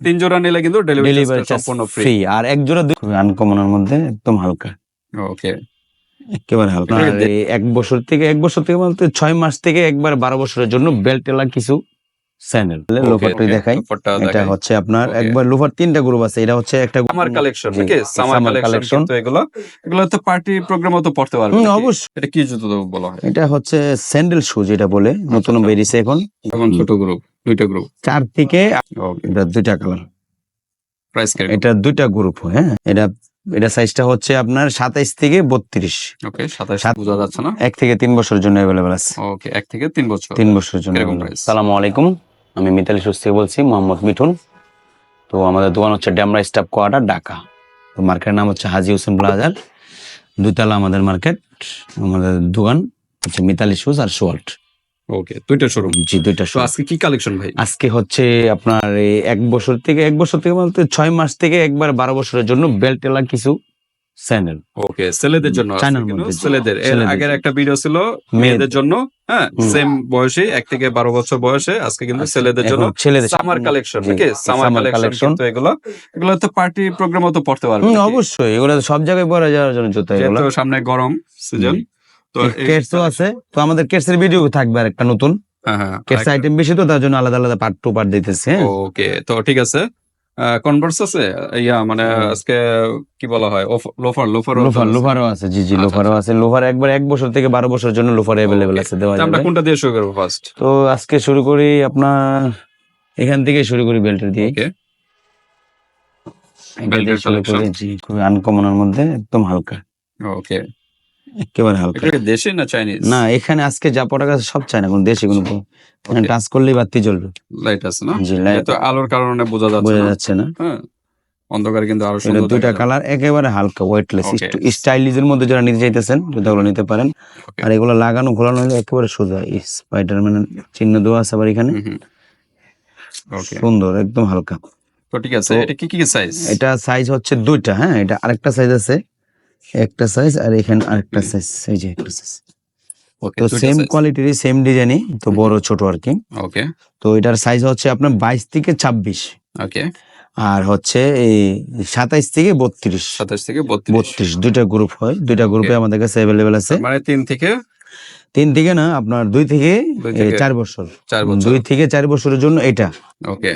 তিন জোড়া নিলে কিন্তু ডেলিভারি সম্পূর্ণ ফ্রি আর এক জোড়া আনকমনের মধ্যে একদম হালকা। ওকে একেবারে হালকা। এক বছর থেকে এক বছর থেকে বলতে ছয় মাস থেকে একবার বারো বছরের জন্য বেল্ট এলা কিছু স্যান্ডেল লোফারটি দেখাই। এটা হচ্ছে আপনার একবার লোফার তিনটা গ্রুপ আছে। এটা হচ্ছে একটা সামার কালেকশন নাকি? Summer collection. কিন্তু এগুলো এগুলো তো পার্টি প্রোগ্রামও তো পড়তে পারবে? অবশ্যই। এটা কি জুতো বলা হয়? এটা হচ্ছে স্যান্ডেল শু যেটা বলে। নতুন আচ্ছা। বেরিয়েছে এখন। এখন ছোট গ্রুপ দুইটা গ্রুপ চার থেকে এটা দুইটা কালার প্রাইস এটা দুইটা গ্রুপ হ্যাঁ? এটা এটা সাইজটা হচ্ছে আপনার সাতাইশ থেকে বত্রিশ। ওকে 27 সাত- বোঝা যাচ্ছে না? এক থেকে তিন বছরের জন্য অ্যাভেলেবেল আছে। ওকে এক থেকে তিন বছর। তিন বছরের জন্য? সালামু আলাইকুম আমি মিতালি সুস্থ থেকে বলছি মোহাম্মদ মিঠুন। তো আমাদের দোকান হচ্ছে ড্যামরা স্টাফ কোয়ার্টার ঢাকা। তো মার্কেটের নাম হচ্ছে হাজি হোসেন প্লাজার। দুইতলা আমাদের মার্কেট আমাদের দোকান হচ্ছে মিতালি শুজ আর শোয়াল্ট ওকে দুইটা শোরুম জি দুইটা তো shoe। আজকে কি কালেকশন ভাই? আজকে হচ্ছে আপনার এক বছর থেকে এক বছর থেকে বলতে ছয় মাস থেকে একবার বারো বছরের জন্য বেল্ট এলা কিছু স্যান্ডেল ওকে ছেলেদের জন্য। ছেলেদের এর আগের একটা ভিডিও ছিল মেয়েদের। জন্য হ্যাঁ সেম বয়সে এক থেকে বারো বছর বয়সে আজকে কিন্তু ছেলেদের জন্য। ছেলেদের সামার কালেকশন নাকি সামার কালেকশন। কিন্তু এগুলো এগুলো তো পার্টি প্রোগ্রামও তো পড়তে পারবে অবশ্যই এগুলো তো সব জায়গায় পরা যাওয়ার জন্য জুতো এগুলো। সামনে গরম সিজন। তো কেটসও আছে। তো আমাদের কেটসের ভিডিও থাকবে আর একটা নতুন। হ্যাঁ হ্যাঁ কেটস আইটেম বেশি তো তার জন্য আলাদা আলাদা পার্ট টু পার্ট দিতেছে হ্যাঁ। ওকে তো ঠিক আছে। কনভার্স আছে? ইয়া মানে আজকে কি বলা হয়? লোফার লোফার লোফার লোফারও আছে জি জি আচ্ছা, লোফারও আছে। লোফার একবার এক বছর থেকে বারো বছরের জন্য লোফার অ্যাভেলেবেল আছে দেওয়া আমরা কোনটা দিয়ে শুরু করব ফার্স্ট তো আজকে শুরু করি আপনার এখান থেকে শুরু করি বেল্টের দিয়ে শুরু করি জি খুবই আনকমনের মধ্যে একদম হালকা। ওকে। একেবারে হালকা? এটা দেশি না চাইনিজ না এখানে আজকে যা পড়া সব চাই না কোনো দেশি কোনো এখানে টাচ করলেই বাতি জ্বলবে। লাইট আছে না? জি লাইট তো আলোর কারণে বোঝা যাচ্ছে বোঝা যাচ্ছে না। হ্যাঁ অন্ধকার কিন্তু আরও সুন্দর দুইটা কালার একেবারে হালকা ওয়েটলেস স্টাইলিজের মধ্যে যারা নিতে চাইতেছেন জুতাগুলো নিতে পারেন। আর এগুলো লাগানো ঘোরানো হলে একেবারে সোজা। স্পাইডারম্যানের চিহ্ন দেওয়া আছে আবার এখানে। সুন্দর একদম হালকা। তো ঠিক আছে এটা কি কি সাইজ এটা সাইজ হচ্ছে দুইটা হ্যাঁ এটা আরেকটা সাইজ আছে। একটা সাইজ আর এখানে আরেকটা সাইজ এই যে একটা সাইজ ওকে তো সেম কোয়ালিটির সেম ডিজাইনই তো বড় ছোট আর কি। ওকে তো এটার সাইজ হচ্ছে আপনার বাইশ থেকে ছাব্বিশ। ওকে আর হচ্ছে এই সাতাইশ থেকে বত্রিশ। 27 থেকে 32 বত্রিশ দুইটা গ্রুপ হয়। দুইটা গ্রুপে আমাদের কাছে অ্যাভেলেবেল আছে। মানে তিন থেকে? তিন থেকে না আপনার দুই থেকে চার বছর। দুই থেকে চার বছরের জন্য এটা। ওকে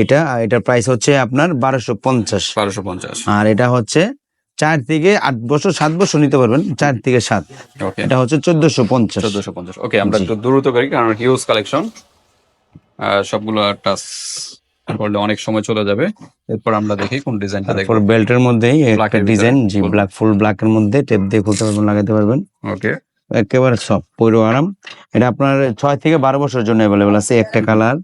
এটা এটার প্রাইস হচ্ছে আপনার বারোশো পঞ্চাশ। 1250 আর এটা হচ্ছে চার থেকে আট বছর সাত বছর নিতে পারবেন চার থেকে সাত। এটা হচ্ছে চোদ্দশো পঞ্চাশ। 1450 ওকে আমরা একটু দ্রুত করি কারণ হিউজ কালেকশন সবগুলো টাচ করলে অনেক সময় চলে যাবে। এরপর আমরা দেখি কোন ডিজাইনটা দেখব। বেল্টের মধ্যেই একটা ডিজাইন জি ব্ল্যাক ফুল ব্ল্যাক এর মধ্যে টেপ দিয়ে খুলতে পারবেন লাগাতে পারবেন। ওকে একেবারে সব পৈরো আরাম। এটা আপনার ছয় থেকে বারো বছরের জন্য অ্যাভেলেবেল আছে একটা কালার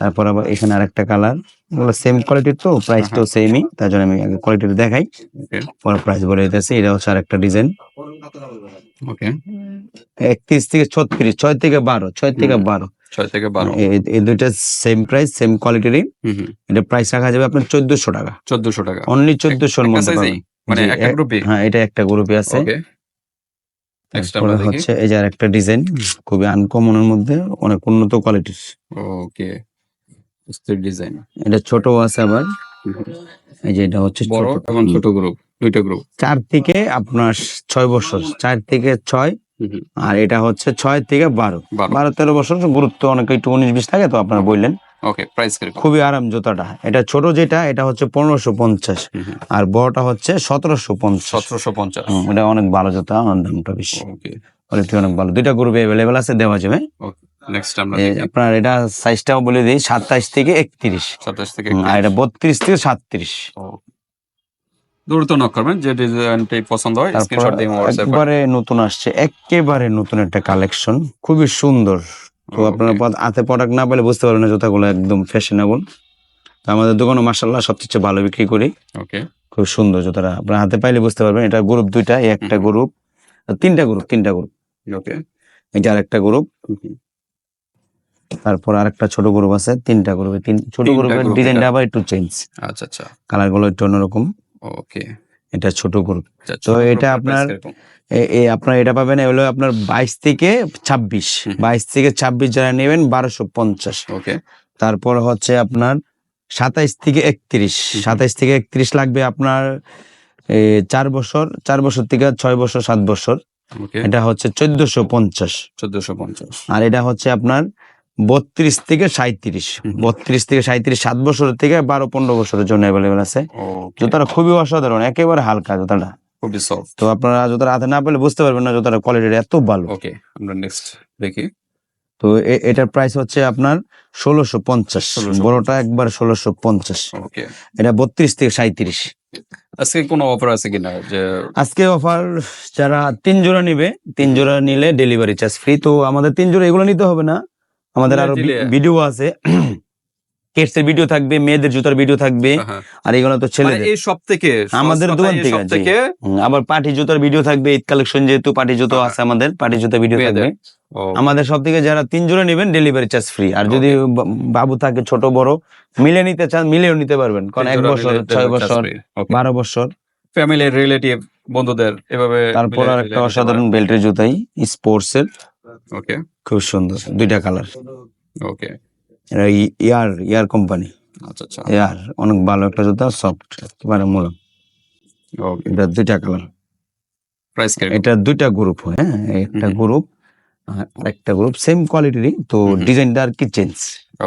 তারপর আবার এখানে আরেকটা কালার এগুলো সেম কোয়ালিটির তো প্রাইস তো সেমই তার জন্য আমি আগে কোয়ালিটিটা দেখাই। পরে প্রাইস বলে দিতেছি এটা হচ্ছে আরেকটা ডিজাইন ওকে একত্রিশ থেকে ছত্রিশ ছয় থেকে বারো ছয় থেকে। বারো। ছয় থেকে বারো। এই- দুইটা সেম প্রাইস সেম কোয়ালিটিরই এটা প্রাইস রাখা যাবে আপনার চোদ্দশো টাকা। চোদ্দশো টাকা। অনলি চোদ্দশোর মধ্যে। মানে হ্যাঁ এটা একটা গ্রুপে আছে। হচ্ছে এই যে আরেকটা ডিজাইন খুবই আনকমনের মধ্যে অনেক উন্নত কোয়ালিটির ওকে স্টিল ডিজাইন এটা ছোট আছে আবার। এই যে এটা হচ্ছে বড় ছোট। এবং ছোট গ্রুপ দুইটা গ্রুপ চার থেকে আপনার ছয় বছর চার থেকে ছয় আর এটা হচ্ছে ছয় থেকে বারো। বারো। তেরো বছর গুরুত্ব অনেক একটু উনিশ বিশ থাকে তো আপনারা বললেন। ওকে প্রাইস খুবই আরাম জুতাটা। এটা ছোট যেটা এটা হচ্ছে পনেরোশো পঞ্চাশ। আর বড়টা হচ্ছে সতেরোশো পঞ্চাশ। সতেরোশো পঞ্চাশ। এটা অনেক ভালো জুতা আমার দামটা বেশি। ওকে কোয়ালিটি অনেক ভালো। দুইটা গ্রুপে অ্যাভেলেবেল আছে দেওয়া যাবে। নেক্সট আমরা আপনার এটা সাইজটাও বলে দিই সাতাইশ থেকে একত্রিশ। সাতাশ থেকে আর এটা বত্রিশ থেকে সাতত্রিশ। দ্রুত নক করবেন যে ডিজাইনটাই পছন্দ হয় স্ক্রিনশট দিয়ে হোয়াটসঅ্যাপ একবারে নতুন আসছে একেবারে নতুন একটা কালেকশন খুবই সুন্দর। তো. আপনারা হাতে প্রোডাক্ট না পেলে বুঝতে পারবেন না জুতাগুলো একদম ফ্যাশনেবল তো আমাদের দোকানে মাসাল্লাহ সবচেয়ে ভালো বিক্রি করি। ওকে খুব সুন্দর জুতাটা। আপনার হাতে পাইলে বুঝতে পারবেন এটা গ্রুপ দুইটা একটা গ্রুপ তিনটা গ্রুপ তিনটা গ্রুপ ওকে এটা আরেকটা গ্রুপ তারপর আরেকটা ছোট গ্রুপ আছে তিনটা গ্রুপে তিন ছোট গ্রুপের ডিজাইনটা আবার একটু চেঞ্জ আচ্ছা আচ্ছা। কালারগুলো একটু অন্যরকম। ওকে এটা ছোট গ্রুপ আচ্ছা, তো এটা আপনার- এই আপনার এটা পাবেন হলো আপনার বাইশ থেকে ছাব্বিশ। বাইশ থেকে ছাব্বিশ যারা নেবেন বারোশো পঞ্চাশ। ওকে তারপর হচ্ছে আপনার সাতাইশ থেকে একত্রিশ। সাতাইশ থেকে একত্রিশ লাগবে আপনার চার বছর চার বছর থেকে ছয় বছর সাত বছর। এটা হচ্ছে চোদ্দশো পঞ্চাশ। চোদ্দশো পঞ্চাশ। আর এটা হচ্ছে আপনার বত্রিশ থেকে সাঁত্রিশ বত্রিশ থেকে সাঁত্রিশ সাত বছরের থেকে বারো পনেরো বছরের জন্য অ্যাভেলেবেল আছে। জুতাটা খুবই অসাধারণ একেবারে হালকা জুতাটা। খুবই সফট তো আপনারা জুতাটা হাতে না পেলে বুঝতে পারবেন না জুতার কোয়ালিটি এত ভালো। ওকে আমরা নেক্সট দেখি। তো এটার প্রাইস হচ্ছে আপনার ষোলোশো পঞ্চাশ। 1650 বড়টা একবার ষোলোশো পঞ্চাশ। এটা বত্রিশ থেকে সাঁত্রিশ আজকে কোনো অফার আছে কিনা? যে আজকে অফার যারা তিন জোড়া নিবে তিন জোড়া নিলে ডেলিভারি চার্জ ফ্রি তো আমাদের তিন জোড়া এগুলো নিতে হবে না। আমাদের আরও ভিডিও আছে। কেটসের ভিডিও থাকবে মেয়েদের জুতার ভিডিও থাকবে। আর এগুলো তো মানে ছেলেদের। এই সব থেকে আমাদের দোকান থেকে, সব থেকে আবার পার্টি জুতার ভিডিও থাকবে ঈদ কালেকশন যেহেতু পার্টি জুতো। আছে আমাদের পার্টি জুতা ভিডিও থাকবে। আমাদের সব থেকে যারা তিন জোড়া নেবেন ডেলিভারি চার্জ ফ্রি আর যদি বাবু থাকে ছোট বড় মিলে নিতে চান মিলেও নিতে পারবেন। কারণ এক বছর ছয় বছর বারো বছর। ফ্যামিলি রিলেটিভ বন্ধুদের এভাবে তারপর আর একটা অসাধারণ বেল্টের জুতাই স্পোর্টস এর। ওকে খুব সুন্দর। দুইটা কালার ওকে এটা ইয়ার ইয়ার কোম্পানি আচ্ছা আচ্ছা। ইয়ার অনেক ভালো একটা জুতা সফট একেবারে মুলাম ওকে এটা দুইটা কালার প্রাইস এটা দুইটা গ্রুপ হয় একটা গ্রুপ আর একটা গ্রুপ সেম কোয়ালিটিরই তো। ডিজাইনটা আর কি চেঞ্জ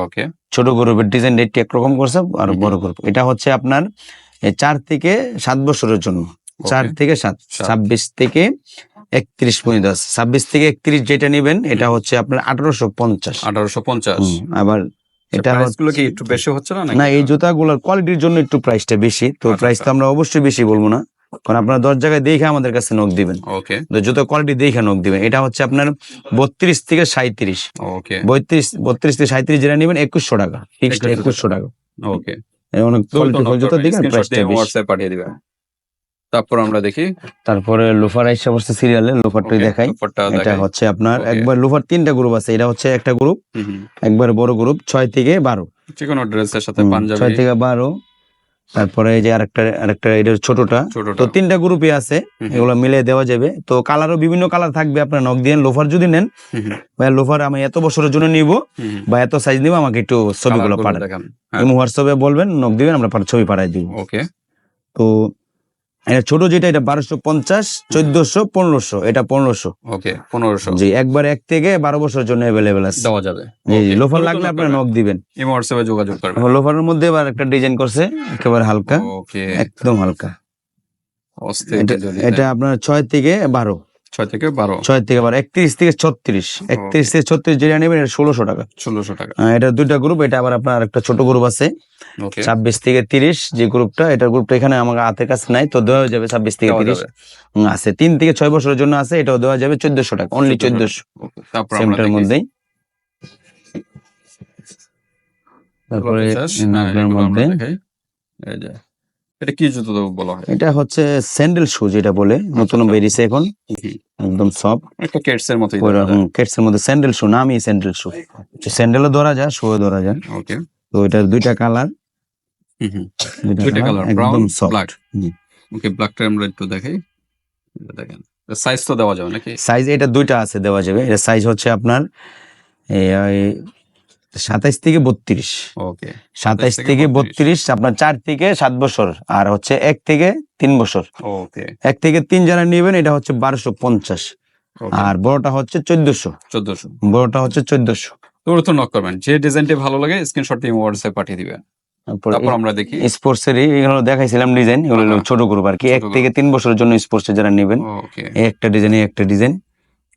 ওকে ছোট গ্রুপের ডিজাইন একটু একরকম করছে আর। বড় গ্রুপ এটা হচ্ছে আপনার চার থেকে সাত বছরের জন্য। চার থেকে সাত। ছাব্বিশ থেকে একত্রিশ পর্যন্ত আছে। ছাব্বিশ থেকে একত্রিশ যেটা নেবেন এটা হচ্ছে আপনার আঠারোশো পঞ্চাশ। আঠারোশো পঞ্চাশ। আবার এটা গুলো কি একটু বেশি হচ্ছে না না এই জুতাগুলোর কোয়ালিটির জন্য একটু প্রাইসটা বেশি। তো আচ্ছা, প্রাইস তো আচ্ছা। আমরা অবশ্যই বেশি বলব না। কারণ আপনারা দশ জায়গায় দেখে আমাদের কাছে নখ দিবেন। ওকে জুতো কোয়ালিটি দেখে নখ দিবেন। এটা হচ্ছে আপনার বত্রিশ থেকে সাঁত্রিশ ওকে বত্রিশ বত্রিশ থেকে সাঁত্রিশ যেটা নেবেন একুশশো টাকা। ফিক্সড একুশশো টাকা। ওকে অনেক জুতো দিকে প্রাইসটা বেশি। হোয়াটসঅ্যাপ পাঠিয়ে দিবেন। তারপর আমরা দেখি। তারপরে লোফার আইসা বসছে সিরিয়ালে লোফারটাই দেখাই। এটা হচ্ছে আপনার একবার লোফার তিনটা গ্রুপ আছে এটা হচ্ছে একটা গ্রুপ। একবার বড় গ্রুপ ছয় থেকে বারো। যে কোনো ড্রেসের সাথে পাঞ্জাবি। ছয় থেকে বারো। তারপরে এই যে আরেকটা আরেকটা এটা ছোটটা। তো তিনটা গ্রুপই আছে এগুলো মিলে দেওয়া যাবে। তো কালারও বিভিন্ন কালার থাকবে আপনার নখ দিয়ে লোফার যদি নেন ভাই লোফার আমি এত বছরের জন্য নিব। বা এত সাইজ নিব আমাকে একটু ছবিগুলো পাঠান। হ্যাঁ। হোয়াটসঅ্যাপে বলবেন নখ দিবেন আমরা ছবি পাঠাই দিব। ওকে তো এটা ছোট যেটা এটা বারোশো পঞ্চাশ চোদ্দশো পনেরোশো। এটা পনেরোশো। ওকে পনেরোশো। জি একবার এক থেকে বারো বছরের জন্য অ্যাভেলেবেল আছে। দেওয়া যাবে। জি লোফার লাগলে আপনার নক দিবেন। এই হোয়াটসঅ্যাপে যোগাযোগ করবেন। লোফারের মধ্যে এবার একটা ডিজাইন করছে একেবারে হালকা। ওকে। একদম হালকা। এটা আপনার ছয় থেকে বারো। ছয় থেকে বারো। ছয় থেকে বারো একত্রিশ থেকে ছত্রিশ। একত্রিশ থেকে ছত্রিশ যেটা নেবেন এটা ষোলোশো টাকা। ষোলোশো টাকা। এটা দুইটা গ্রুপ এটা আবার আপনার একটা ছোট গ্রুপ আছে। ছাব্বিশ থেকে তিরিশ যে গ্রুপটা এটা গ্রুপটা এখানে আমার হাতের কাছে নাই তো দেওয়া যাবে ছাব্বিশ থেকে তিরিশ। আছে। তিন থেকে ছয় বছরের জন্য আছে এটাও দেওয়া যাবে চোদ্দশো টাকা অনলি চোদ্দশো সেমটার মধ্যেই। তারপরে Lotus, হ্যাঁ, মধ্যে। এটা কি জুতো বলা? হয় এটা হচ্ছে স্যান্ডেল শু যেটা বলে নতুন আচ্ছা। বেরিয়েছে এখন। একদম সব একটা কেটস এর মতোই কেটস এর মধ্যে স্যান্ডেল শু নামই স্যান্ডেল শু। স্যান্ডেলও ধরা যায় শুও ধরা যায়। ওকে। তো এটার দুইটা কালার। দুইটা কালার ব্রাউন ব্ল্যাক। ওকে ব্ল্যাকটা আমরা একটু দেখাই। দেখেন সাইজ তো দেওয়া যাবে নাকি? সাইজ এটা দুইটা আছে দেওয়া যাবে। এটা সাইজ হচ্ছে আপনার সাতাইশ থেকে বত্রিশ। ওকে। সাতাইশ থেকে থেকে 32 বত্রিশ আপনার চার থেকে সাত বছর আর হচ্ছে এক থেকে তিন বছর। ওকে। এক থেকে তিন যারা নেবেন এটা হচ্ছে বারোশো পঞ্চাশ। আর বড়টা হচ্ছে চোদ্দশো। চোদ্দশো। বড়টা হচ্ছে চোদ্দশো। নক করবেন। যে ডিজাইনটি ভালো লাগে স্ক্রিনশট দিয়ে হোয়াটসঅ্যাপ পাঠিয়ে দিবেন। তারপর আমরা দেখি। স্পোর্টস এর এগুলো দেখাইছিলাম ডিজাইন এগুলো। ছোট গ্রুপ আর কি। এক থেকে তিন বছরের জন্য স্পোর্টস যারা নেবেন এই একটা ডিজাইন একটা ডিজাইন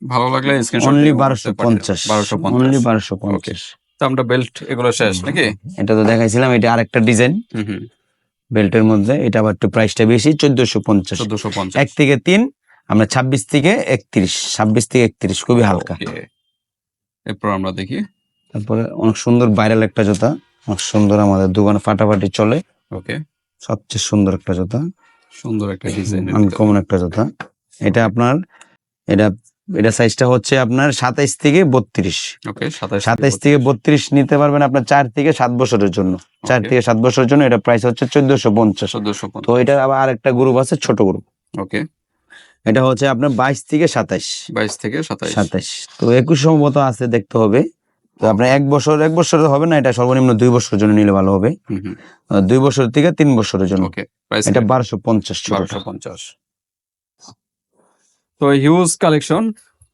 ভালো লাগলে স্ক্রিনশট অনলি বারোশো পঞ্চাশ। বারোশো অনলি বারোশো পঞ্চাশ। আমরা বেল্ট এগুলো শেষ নাকি? এটা তো দেখাইছিলাম এটা আরেকটা ডিজাইন বেল্টের মধ্যে এটা আবার একটু প্রাইসটা বেশি চোদ্দশো পঞ্চাশ। চোদ্দশো পঞ্চাশ। এক থেকে তিন আমরা ছাব্বিশ থেকে একত্রিশ ছাব্বিশ থেকে একত্রিশ খুবই হালকা। এরপর আমরা দেখি। তারপরে অনেক সুন্দর ভাইরাল একটা জুতা অনেক সুন্দর আমাদের দোকানে ফাটাফাটি চলে। ওকে সবচেয়ে সুন্দর একটা জুতা। সুন্দর একটা ডিজাইন আনকমন একটা জুতা। এটা আপনার এটা এটা সাইজটা হচ্ছে আপনার সাতাইশ থেকে বত্রিশ। সাতাইশ থেকে বত্রিশ নিতে পারবেন আপনার চার থেকে সাত বছরের জন্য। চার থেকে সাত বছরের জন্য এটা প্রাইস হচ্ছে চোদ্দশো পঞ্চাশ। তো এটা আবার আরেকটা গ্রুপ আছে ছোট গ্রুপ ওকে। এটা হচ্ছে আপনার বাইশ থেকে সাতাইশ। বাইশ থেকে সাতাইশ। সাতাইশ। তো একুশ সম্ভবত আছে দেখতে হবে। তো আপনার এক বছর এক বছর হবে না এটা সর্বনিম্ন দুই বছরের জন্য নিলে ভালো হবে। দুই বছর থেকে তিন বছরের জন্য। এটা বারোশো পঞ্চাশ বারোশো পঞ্চাশ। তো হিউজ কালেকশন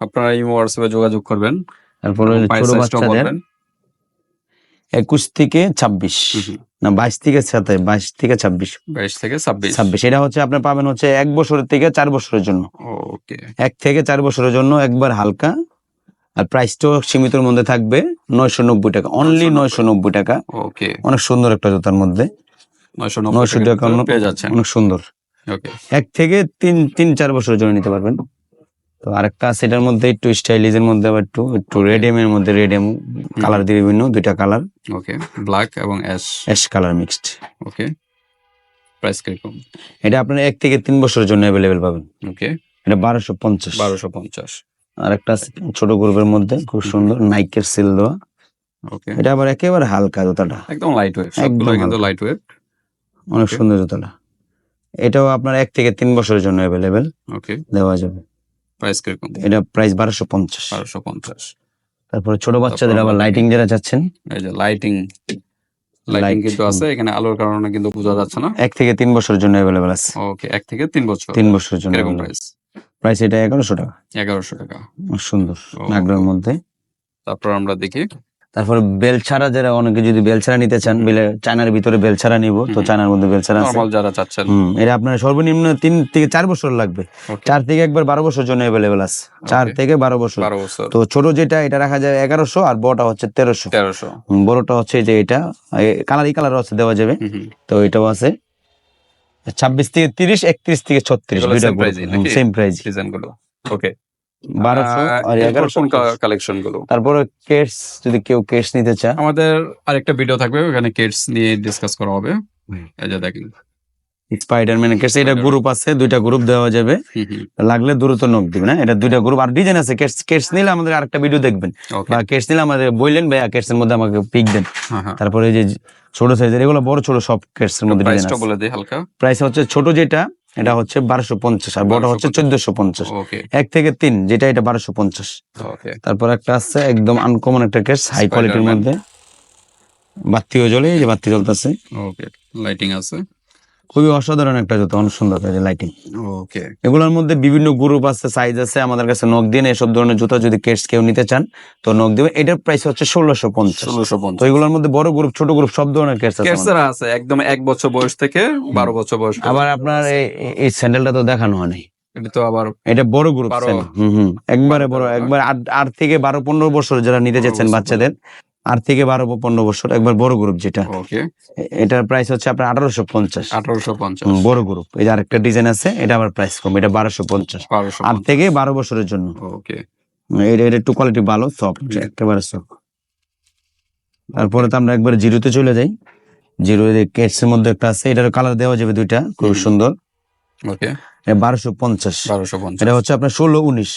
আপনারা এই হোয়াটসঅ্যাপে যোগাযোগ করবেন। তারপরে ছোট বাচ্চাদের একুশ থেকে ছাব্বিশ। না বাইশ থেকে সাতাশ বাইশ থেকে ছাব্বিশ। বাইশ থেকে ছাব্বিশ। ছাব্বিশ এটা হচ্ছে আপনার পাবেন হচ্ছে এক বছরের থেকে চার বছরের জন্য। ওকে। এক থেকে চার বছরের জন্য একবার হালকা। আর প্রাইসটাও সীমিতর মধ্যে থাকবে নয়শো নব্বই টাকা অনলি নয়শো নব্বই। টাকা। ওকে। অনেক সুন্দর একটা জুতার মধ্যে। নয়শো নব্বই টাকা পেয়ে যাচ্ছেন। অনেক সুন্দর। এক থেকে তিন তিন চার বছরের জন্য নিতে পারবেন। তো আরেকটা আছে এটার মধ্যে একটু স্টাইলিজের মধ্যে আবার একটু একটু রেডিয়াম এর মধ্যে রেডিয়াম কালার দিয়ে বিভিন্ন দুইটা কালার। ওকে ব্ল্যাক এবং ash ash colour mixed okay price কীরকম এটা আপনার এক থেকে তিন বছরের জন্য অ্যাভেলেবেল পাবেন। ওকে এটা বারোশো পঞ্চাশ। বারোশো পঞ্চাশ। আর একটা ছোট গ্রুপের মধ্যে খুব সুন্দর নাইকের সিল দেওয়া। ওকে এটা আবার একেবারে হালকা জুতাটা। একদম লাইট ওয়েট সবগুলো কিন্তু। লাইট ওয়েট অনেক সুন্দর জুতাটা। এটাও আপনার এক থেকে তিন বছরের জন্য অ্যাভেলেবেল ওকে দেওয়া যাবে। প্রাইস কীরকম? এটা প্রাইস বারোশো পঞ্চাশ। বারোশো পঞ্চাশ। তারপরে ছোট বাচ্চাদের আবার লাইটিং যারা যাচ্ছেন। এই যে লাইটিং লাইটিং কিন্তু আছে এখানে আলোর কারণে কিন্তু বোঝা যাচ্ছে না। এক থেকে তিন বছরের জন্য অ্যাভেলেবেল আছে। ওকে এক থেকে তিন বছর। তিন বছরের জন্য কীরকম প্রাইস প্রাইস এটা এগারোশো টাকা। এগারোশো টাকা। সুন্দর। নাগরের মধ্যে। তারপর আমরা দেখি। তারপরে বেল ছাড়া যারা অনেকে যদি বেল ছাড়া নিতে চান বেলে চায়নার ভিতরে বেল ছাড়া নিব তো চায়নার মধ্যে বেল ছাড়া নর্মাল যারা চাচ্ছেন। হুম এটা আপনার সর্বনিম্ন তিন থেকে চার বছর লাগবে. চার থেকে একবার বারো বছর জন্য অ্যাভেলেবেল আছে। চার থেকে বারো বছর। তো ছোট যেটা এটা রাখা যায় এগারোশো আর বড়টা হচ্ছে তেরোশো। তেরোশো। বড়টা হচ্ছে যে এটা। কালার এই কালার আছে দেওয়া যাবে। তো এটাও আছে। ছাব্বিশ থেকে তিরিশ একত্রিশ থেকে ছত্রিশ? সেম প্রাইস ওকে কালেকশনগুলো তারপরে কেটস যদি কেউ কেটস নিতে চায়। আমাদের আরেকটা ভিডিও থাকবে ওখানে নিয়ে ডিসকাস করা হবে। এই যে দেখেন। স্পাইডারম্যান কেটস এটা গ্রুপ আছে দুইটা গ্রুপ দেওয়া যাবে। লাগলে দ্রুত নক দিবেন হ্যাঁ? এটা দুইটা গ্রুপ আর ডিজাইন আছে কেটস কেটস নিলে আমাদের আরেকটা ভিডিও দেখবেন। বা কেটস নিলে আমাদের বললেন ভাইয়া কেটস এর মধ্যে আমাকে পিক দেন। হ্যাঁ হ্যাঁ। তারপরে যে ছোট সাইজের এগুলো বড় ছোট সব কেটস এর মধ্যে ডিজাইন আছে। বলে দিই হালকা। প্রাইস হচ্ছে ছোট যেটা এটা হচ্ছে বারোশো পঞ্চাশ আর বড় হচ্ছে চোদ্দশো পঞ্চাশ। এক থেকে তিন যেটা এটা বারোশো পঞ্চাশ। তারপর একটা আছে একদম আনকমন একটা কেস হাই কোয়ালিটির। মধ্যে। বাতিও জ্বলে এই যে বাতি জ্বলতেছে। ওকে লাইটিং আছে। খুবই অসাধারণ একটা জুতো অনেক সুন্দর লাইটিং ওকে এগুলোর মধ্যে বিভিন্ন গ্রুপ আছে সাইজ আছে আমাদের কাছে নখ দিন এসব ধরনের জুতা যদি কেস কেউ নিতে চান তো নখ দিবে। এটার প্রাইস হচ্ছে ষোলোশো পঞ্চাশ। ষোলোশো তো পঞ্চাশ এগুলোর মধ্যে বড় গ্রুপ ছোট গ্রুপ সব ধরনের কেস আছে আছে একদম এক বছর বয়স থেকে বারো বছর বয়স আবার আপনার এই- স্যান্ডেলটা তো দেখানো হয়নি এটা তো আবার এটা বড় গ্রুপ বারো। হুম হুম। একবারে বড় একবার আট থেকে বারো পনেরো বছর যারা নিতে চাচ্ছেন বাচ্চাদের আট থেকে বারো পনেরো বছর একবার বড় গ্রুপ যেটা। এটার প্রাইস হচ্ছে আপনার আঠারোশো পঞ্চাশ। আঠারোশো পঞ্চাশ। বড় গ্রুপ এই যে আরেকটা ডিজাইন আছে এটা আবার প্রাইস কম এটা বারোশো পঞ্চাশ। আট থেকে বারো বছরের জন্য। ওকে এটা এটা একটু কোয়ালিটি ভালো সফট একেবারে সফট তারপরে তো আমরা একবার জিরোতে চলে যাই। জিরো কেটস এর মধ্যে একটা আছে এটার কালার দেওয়া যাবে দুইটা খুব সুন্দর। ওকে বারোশো পঞ্চাশ। বারোশো পঞ্চাশ। এটা হচ্ছে আপনার ষোলো উনিশ।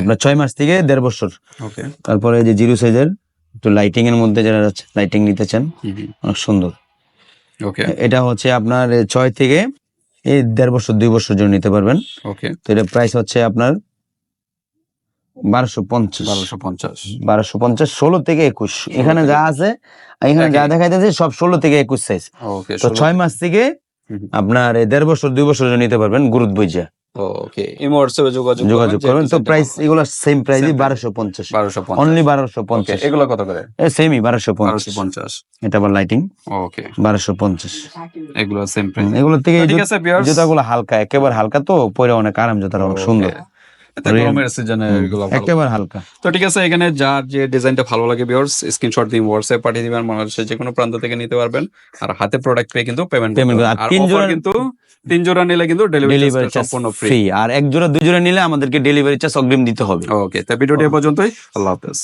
আপনার ছয় মাস থেকে দেড় বছর। ওকে তারপরে যে জিরো সাইজের একটু লাইটিং এর মধ্যে যারা লাইটিং নিতে চান অনেক সুন্দর। ওকে এটা হচ্ছে আপনার ছয় থেকে এই দেড় বছর দুই বছর জন্য নিতে পারবেন। ওকে তো এটা প্রাইস হচ্ছে আপনার বারোশো পঞ্চাশ। বারোশো পঞ্চাশ। বারোশো পঞ্চাশ ষোলো থেকে একুশ। এখানে যা আছে এখানে যা একই। দেখাইতেছে সব ষোলো থেকে একুশ সাইজ তো ছয় মাস থেকে আপনার দেড় বছর দুই বছর জন্য নিতে পারবেন গুরুত্ব বুঝা ওকে হোয়াটসঅ্যাপে যোগাযোগ যোগাযোগ করবেন তো প্রাইস এগুলো সেম প্রাইসই বারোশো পঞ্চাশ। বারোশো পঞ্চাশ। অনলি বারোশো ওকে পঞ্চাশ। এগুলো কত করে? সেমই বারোশো পঞ্চাশ। বারোশো পঞ্চাশ। এটা আবার লাইটিং ওকে বারোশো পঞ্চাশ। এগুলো সেম প্রাইস এগুলো থেকে এই ঠিক আছে জুতাগুলো হালকা একেবারে হালকা তো পরে অনেক আরাম জুতার অনেক সুন্দর। গরমের সিজনে এগুলো একেবারে হালকা। তো ঠিক আছে এখানে যার যে ডিজাইনটা ভালো লাগে ভিউয়ার্স স্ক্রিনশট দিয়ে হোয়াটসঅ্যাপ পাঠিয়ে দিবেন বাংলাদেশের যে কোনো প্রান্ত থেকে নিতে পারবেন। আর হাতে প্রোডাক্ট পেয়ে কিন্তু পেমেন্ট। আর তিন জোড়া- কিন্তু তিন জোড়া নিলে কিন্তু ডেলিভারি সম্পূর্ণ ফ্রি ফ্রি আর এক জোড়া দুই জোড়া নিলে আমাদেরকে ডেলিভারি চার্জ অগ্রিম দিতে হবে। ওকে তো ভিডিওটি পর্যন্তই। আল্লাহ হাফেজ।